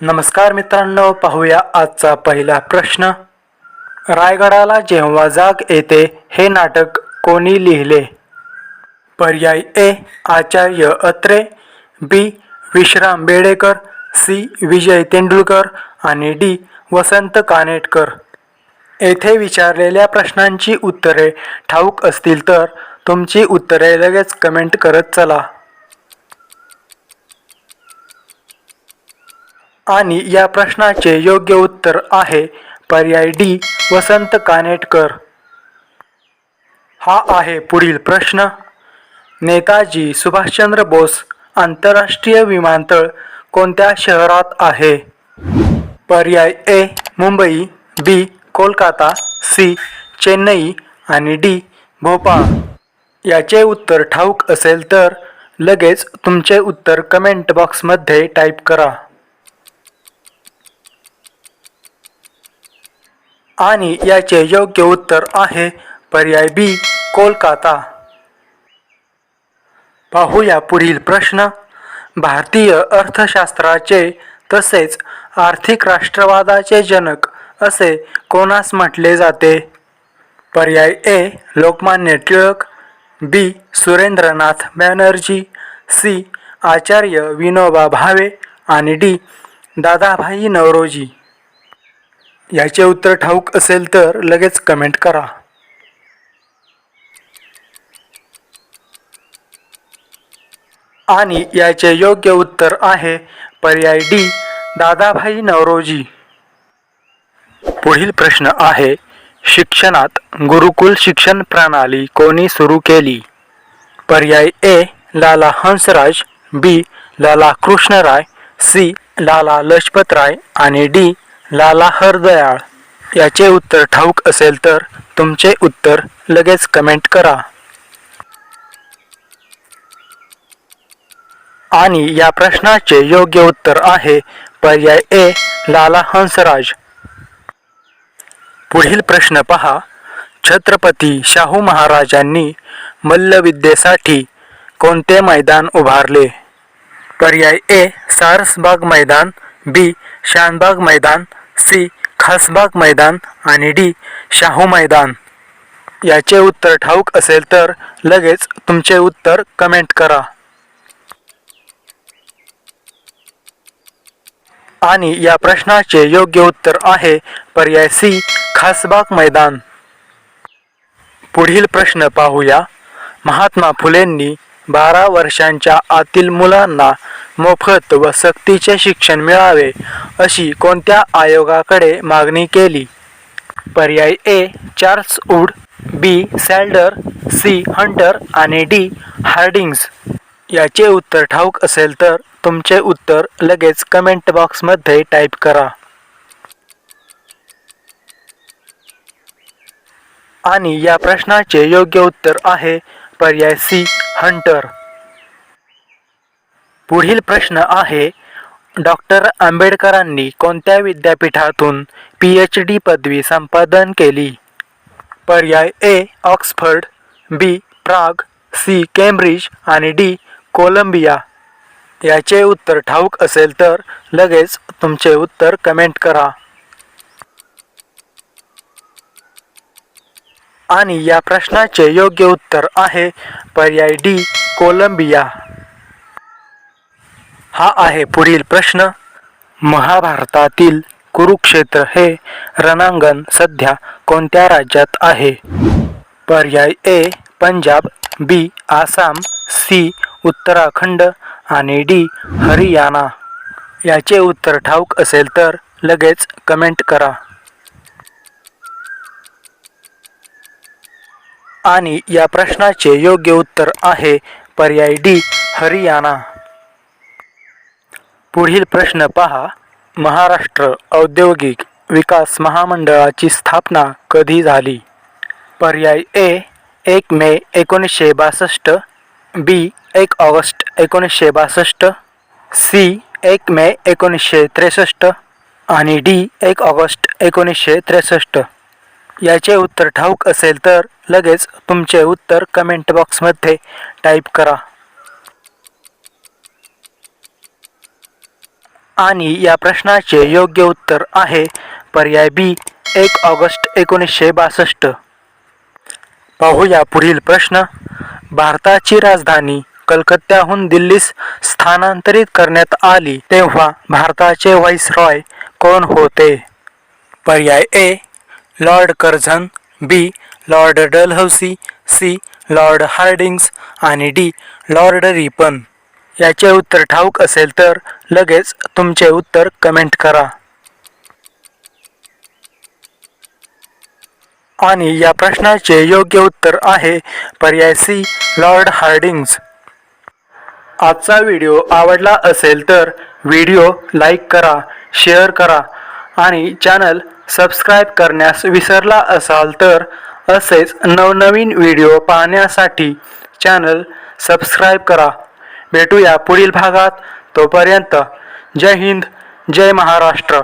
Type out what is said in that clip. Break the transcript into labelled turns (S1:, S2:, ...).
S1: नमस्कार मित्रांनो पाहूया आजचा पहिला प्रश्न. रायगडाला जेव्हा जाग येते हे नाटक कोणी लिहिले? पर्याय A Acharya Atre B Vishram Bedekar C Vijay Tendulkar आणि डी वसंत कानेटकर. येथे विचारलेल्या प्रश्नांची उत्तरे ठाऊक असतील तर तुमची उत्तरे लगेच कमेंट करत चला. आणि या प्रश्नाचे योग्य उत्तर आहे पर्याय डी वसंत कानेटकर. हा आहे पुढील प्रश्न. नेताजी सुभाषचंद्र बोस आंतरराष्ट्रीय विमानतळ कोणत्या शहरात आहे? पर्याय A Mumbai B Kolkata C Chennai आणि डी भोपाळ. याचे उत्तर ठाऊक असेल तर लगेच तुमचे उत्तर कमेंट बॉक्समध्ये टाईप करा. आणि याचे योग्य उत्तर आहे पर्याय बी कोलकाता. पाहूया पुढील प्रश्न. भारतीय अर्थशास्त्राचे तसेच आर्थिक राष्ट्रवादाचे जनक असे कोणास म्हटले जाते? पर्याय A Lokmanya Tilak. B Surendranath Banerjee. C Acharya Vinoba Bhave. आणि डी दादाभाई नवरोजी याचे उत्तर ठाऊक असेल तर लगेच कमेंट करा. आणि याचे योग्य उत्तर आहे पर्याय डी दादाभाई नवरोजी. पुढील प्रश्न आहे शिक्षणात गुरुकुल शिक्षण प्रणाली कोणी सुरू केली? पर्याय A Lala Hansraj B Lala Krishnaray C Lala Lajpatrai आणि डी लाला हरदयाळ याचे उत्तर ठाऊक असेल तर तुमचे उत्तर लगेच कमेंट करा. आणि या प्रश्नाचे योग्य उत्तर आहे पर्याय ए लाला हंसराज. पुढील प्रश्न पहा. छत्रपती शाहू महाराजांनी मल्लविद्येसाठी कोणते मैदान उभारले? पर्याय ए सारसबाग मैदान बी शानबाग मैदान सी. खासबाग मैदान आणि डी. शाहू मैदान. याचे उत्तर ठाऊक असेल तर लगेच तुमचे उत्तर कमेंट करा. आणि या प्रश्नाचे योग्य उत्तर आहे पर्याय सी. खासबाग मैदान. पुढील प्रश्न पाहूया. महात्मा फुलेंनी बारा वर्षांच्या आतील मुलांना मोफत व सक्तीचे शिक्षण मिळावे अशी कोणत्या आयोगाकडे मागणी केली? पर्याय A Charles Wood B Sadler C Hunter आणि डी हार्डिंग्स याचे उत्तर ठाऊक असेल तर तुमचे उत्तर लगेच कमेंट बॉक्समध्ये टाईप करा. आणि या प्रश्नाचे योग्य उत्तर आहे पर्याय सी हंटर. पुढील प्रश्न आहे डॉक्टर आंबेडकरांनी कोणत्या विद्यापीठातून पी एच डी पदवी संपादन केली? पर्याय A Oxford B Prague C Cambridge आणि डी कोलंबिया. याचे उत्तर ठाऊक असेल तर लगेच तुमचे उत्तर कमेंट करा. आणि या प्रश्नाचे योग्य उत्तर आहे पर्याय डी कोलंबिया. हा आहे पुढील प्रश्न. महाभारतातील कुरुक्षेत्र हे रणांगण सध्या कोणत्या राज्यात आहे? पर्याय A Punjab B Assam C Uttarakhand आणि डी हरियाणा. याचे उत्तर ठाऊक असेल तर लगेच कमेंट करा. आणि या प्रश्नाचे योग्य उत्तर आहे पर्याय डी हरियाणा. पुढील प्रश्न पहा. महाराष्ट्र औद्योगिक विकास महामंडळाची स्थापना कधी झाली? पर्याय ए एक मे एकोणीसशे बासष्ट. बी एक ऑगस्ट एकोणीसशे बासष्ट. सी एक मे एकोणीसशे त्रेसष्ट. आणि डी एक ऑगस्ट एकोणीसशे त्रेसष्ट. याचे उत्तर ठाऊक असेल तर लगेच तुमचे उत्तर कमेंट बॉक्समध्ये टाईप करा. आणि या प्रश्नाचे योग्य उत्तर आहे पर्याय बी एक ऑगस्ट एकोणीसशे बासष्ट. पाहूया पुढील प्रश्न. भारताची राजधानी कलकत्त्याहून दिल्लीस स्थानांतरित करण्यात आली तेव्हा भारताचे व्हाईसरॉय कोण होते? पर्याय A Lord Curzon B Lord Dalhousie C Lord Hardings आणि डी लॉर्ड रिपन. याचे उत्तर ठाऊक असेल तर लगेच तुमचे उत्तर कमेंट करा. आणि या प्रश्नाचे योग्य उत्तर आहे पर्याय सी लॉर्ड हार्डिंग्स. आजचा व्हिडिओ आवडला असेल तर व्हिडिओ लाईक करा शेअर करा आणि चॅनल सबस्क्राईब करण्यास विसरला असाल तर असेच नवनवीन व्हिडिओ पाहण्यासाठी चॅनल सबस्क्राईब करा. भेटूया पुढील भागात. तोपर्यंत जय हिंद जय महाराष्ट्र.